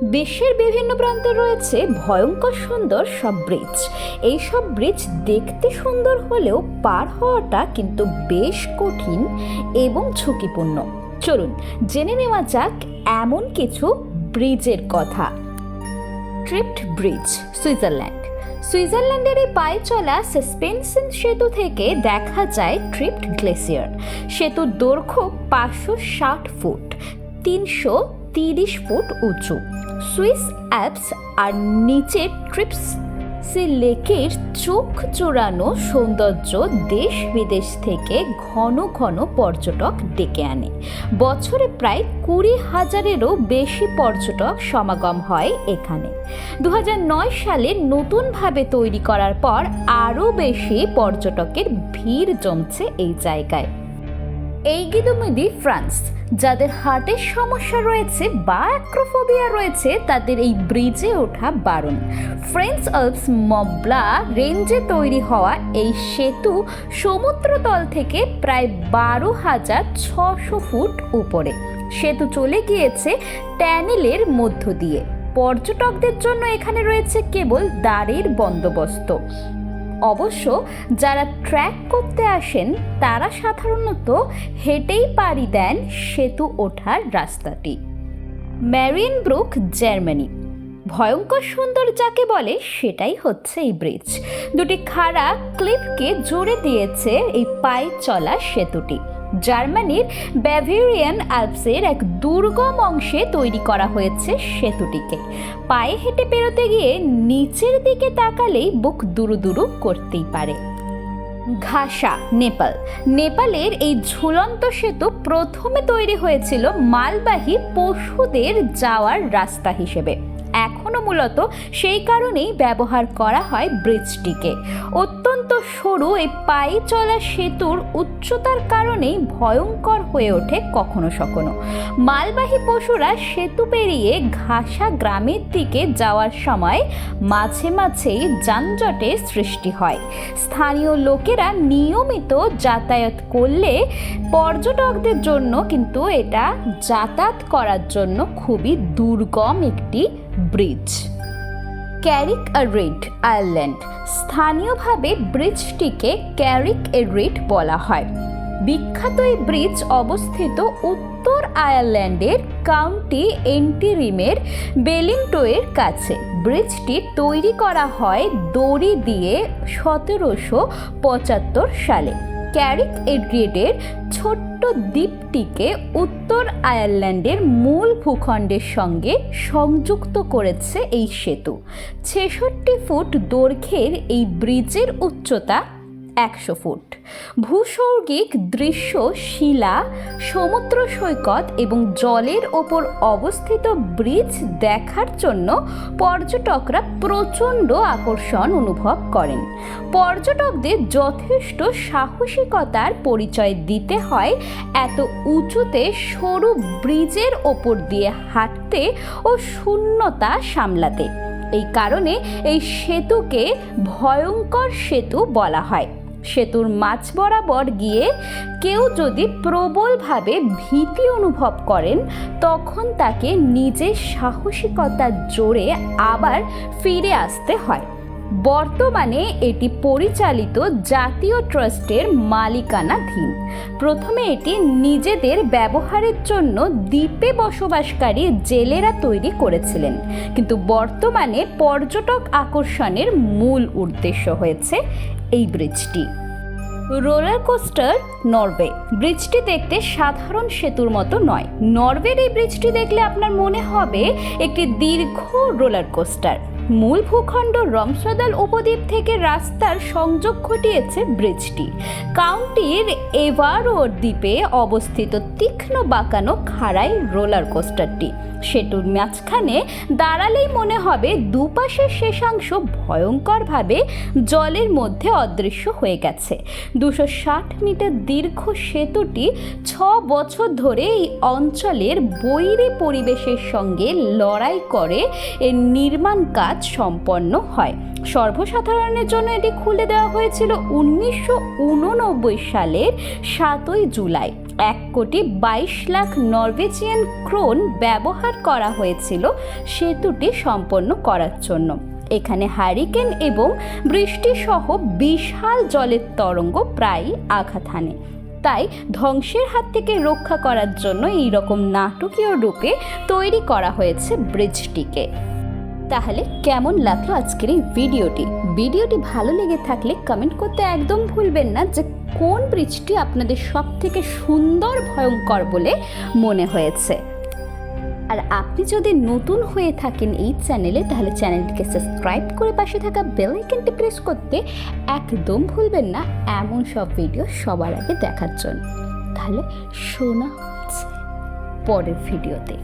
বিশ্বের বিভিন্ন প্রান্তে রয়েছে ভয়ঙ্কর সুন্দর সব ব্রিজ এই সব ব্রিজ দেখতে সুন্দর হলেও পার হওয়াটা কিন্তু বেশ কঠিন এবং ঝুঁকিপূর্ণ। চলুন, জেনে নেওয়া যাক এমন কিছু ব্রিজের কথা। ট্রিপ্ট ব্রিজ সুইজারল্যান্ড সুইজারল্যান্ডের এই পায়ে চলা সাসপেনশন সেতু থেকে দেখা যায় ট্রিপ্ট গ্লেসিয়ার সেতুর দৈর্ঘ্য পাঁচশো ষাট ফুট, তিনশো তিরিশ ফুট উঁচু। সুইস অ্যাপস আর নিচে ট্রিপস। সি লেকের চোখ চোরানো সৌন্দর্য দেশ বিদেশ থেকে ঘন ঘন পর্যটক ডেকে আনে। বছরে প্রায় কুড়ি হাজারেরও বেশি পর্যটক সমাগম হয় এখানে। দু হাজার নয় সালে নতুনভাবে তৈরি করার পর আরও বেশি পর্যটকের ভিড় জমছে এই জায়গায়। এই গিদুমিদি ফ্রান্স, যাদের হার্টের সমস্যা রয়েছে বা অ্যাক্রোফোবিয়া রয়েছে, তাদের এই ব্রিজে ওঠা বারণ। ফ্রেঞ্চ আলপস মবলা রেঞ্জে তৈরি হওয়া এই সেতু সমুদ্রতল থেকে প্রায় বারো হাজার ছশো ফুট উপরে। সেতু চলে গিয়েছে ট্যানেলের মধ্য দিয়ে। পর্যটকদের জন্য এখানে রয়েছে কেবল দাঁড়ের বন্দোবস্ত। অবশ্য যারা ট্র্যাক করতে আসেন, তারা সাধারণত হেঁটেই পাড়ি দেন সেতু ওঠার রাস্তাটি। Marienbrücke Germany. ভয়ঙ্কর সুন্দর যাকে বলে, সেটাই হচ্ছে এই ব্রিজ দুটি খাড়া ক্লিপকে জুড়ে দিয়েছে এই পায়ে চলা সেতুটি। জার্মানির ব্যাভেরিয়ান আলপসের এক দুর্গম অংশে তৈরি করা হয়েছে সেতুটিকে। পায়ে হেঁটে পেরোতে গিয়ে নিচের দিকে তাকালেই বুক দুরু দুরু করতেই পারে। ঘাসা, নেপাল। নেপালের এই ঝুলন্ত সেতু প্রথমে তৈরি হয়েছিল মালবাহী পশুদের যাওয়ার রাস্তা হিসেবে। এখনও মূলত সেই কারণেই ব্যবহার করা হয় ব্রিজটিকে। অত্যন্ত সরু এই পায়ে চলা সেতুর উচ্চতার কারণেই ভয়ঙ্কর হয়ে ওঠে কখনো সখনো মালবাহী পশুরা সেতু পেরিয়ে ঘাসা গ্রামের দিকে যাওয়ার সময় মাঝে মাঝেই যানজটের সৃষ্টি হয়। স্থানীয় লোকেরা নিয়মিত যাতায়াত করলে পর্যটকদের জন্য কিন্তু এটা যাতায়াত করার জন্য খুবই দুর্গম একটি ব্রিজ। Carrick read, Ireland. স্থানীয়ভাবে ব্রিজটিকে ক্যারিক এ রিড বলা হয়। বিখ্যাত এই ব্রিজ অবস্থিত উত্তর আয়ারল্যান্ডের কাউন্টি এন্টিরিমের বেলিংটোয়ের কাছে। ব্রিজটি তৈরি করা হয় দড়ি দিয়ে সতেরোশো পঁচাত্তর সালে। ক্যারিক এডগ্রেডের ছোট্ট দ্বীপটিকে উত্তর আয়ারল্যান্ডের মূল ভূখণ্ডের সঙ্গে সংযুক্ত করেছে এই সেতু। ছেষট্টি ফুট দৈর্ঘ্যের এই ব্রিজের উচ্চতা একশো ফুট। ভূস্বর্গিক দৃশ্য শিলা, সমুদ্র সৈকত এবং জলের ওপর অবস্থিত ব্রিজ দেখার জন্য পর্যটকরা প্রচণ্ড আকর্ষণ অনুভব করেন। পর্যটকদের যথেষ্ট সাহসিকতার পরিচয় দিতে হয় এত উঁচুতে সরু ব্রিজের ওপর দিয়ে হাঁটতে ও শূন্যতা সামলাতে। এই কারণে এই সেতুকে ভয়ঙ্কর সেতু বলা হয়। সেতুর মাঝ বরাবর গিয়ে কেউ যদি প্রবলভাবে ভীতি অনুভব করেন, তখন তাকে নিজের সাহসিকতার জোরে আবার ফিরে আসতে হয়। বর্তমানে এটি পরিচালিত জাতীয় ট্রাস্টের মালিকানাধীন। প্রথমে এটি নিজেদের ব্যবহারের জন্য দ্বীপে বসবাসকারী জেলেরা তৈরি করেছিলেন। কিন্তু বর্তমানে পর্যটক আকর্ষণের মূল উদ্দেশ্য হয়েছে এই ব্রিজটি রোলার কোস্টার নরওয়ে ব্রিজটি দেখতে সাধারণ সেতুর মতো নয়। নরওয়ের এই ব্রিজটি দেখলে আপনার মনে হবে একটি দীর্ঘ রোলার কোস্টার মূল ভূখণ্ড রমসদাল উপদ্বীপ থেকে রাস্তার সংযোগ ঘটিয়েছে ব্রিজটি। কাউন্টির এভারো দ্বীপে অবস্থিত তীক্ষ্ণ বাঁকানো খাড়াই রোলার কোস্টারটি। সেতুর মাঝখানে দাঁড়ালেই মনে হবে দুপাশের শেষাংশ ভয়ঙ্করভাবে জলের মধ্যে অদৃশ্য হয়ে গেছে। দুশো ষাট মিটার দীর্ঘ সেতুটি ছ বছর ধরে এই অঞ্চলের বৈরী পরিবেশের সঙ্গে লড়াই করে। এর নির্মাণ কাজ সম্পন্ন হয়। সর্বসাধারণের জন্য এটি খুলে দেওয়া হয়েছিল উনিশশো উননব্বই সালের সাতই জুলাই। এক কোটি বাইশ লাখ নরওয়েজিয়ান ক্রোন ব্যবহার করা হয়েছিল সেতুটি সম্পন্ন করার জন্য। এখানে হারিকেন এবং বৃষ্টিসহ বিশাল জলের তরঙ্গ প্রায়ই আঘাত হানে। তাই ধ্বংসের হাত থেকে রক্ষা করার জন্য এই রকম নাটকীয় রূপে তৈরি করা হয়েছে ব্রিজটিকে। তাহলে কেমন লাগল আজকের এই ভিডিওটি? ভিডিওটি ভালো লেগে থাকলে কমেন্ট করতে একদম ভুলবেন না যে কোন ব্রিজটি আপনাদের সব থেকে সুন্দর, ভয়ঙ্কর বলে মনে হয়েছে। আর আপনি যদি নতুন হয়ে থাকেন এই চ্যানেলে, তাহলে চ্যানেলটিকে সাবস্ক্রাইব করে পাশে থাকা বেল আইকনটি প্রেস করতে একদম ভুলবেন না। এমন সব ভিডিও সবার আগে দেখার জন্য। তাহলে শোনা হচ্ছে পরের ভিডিওতে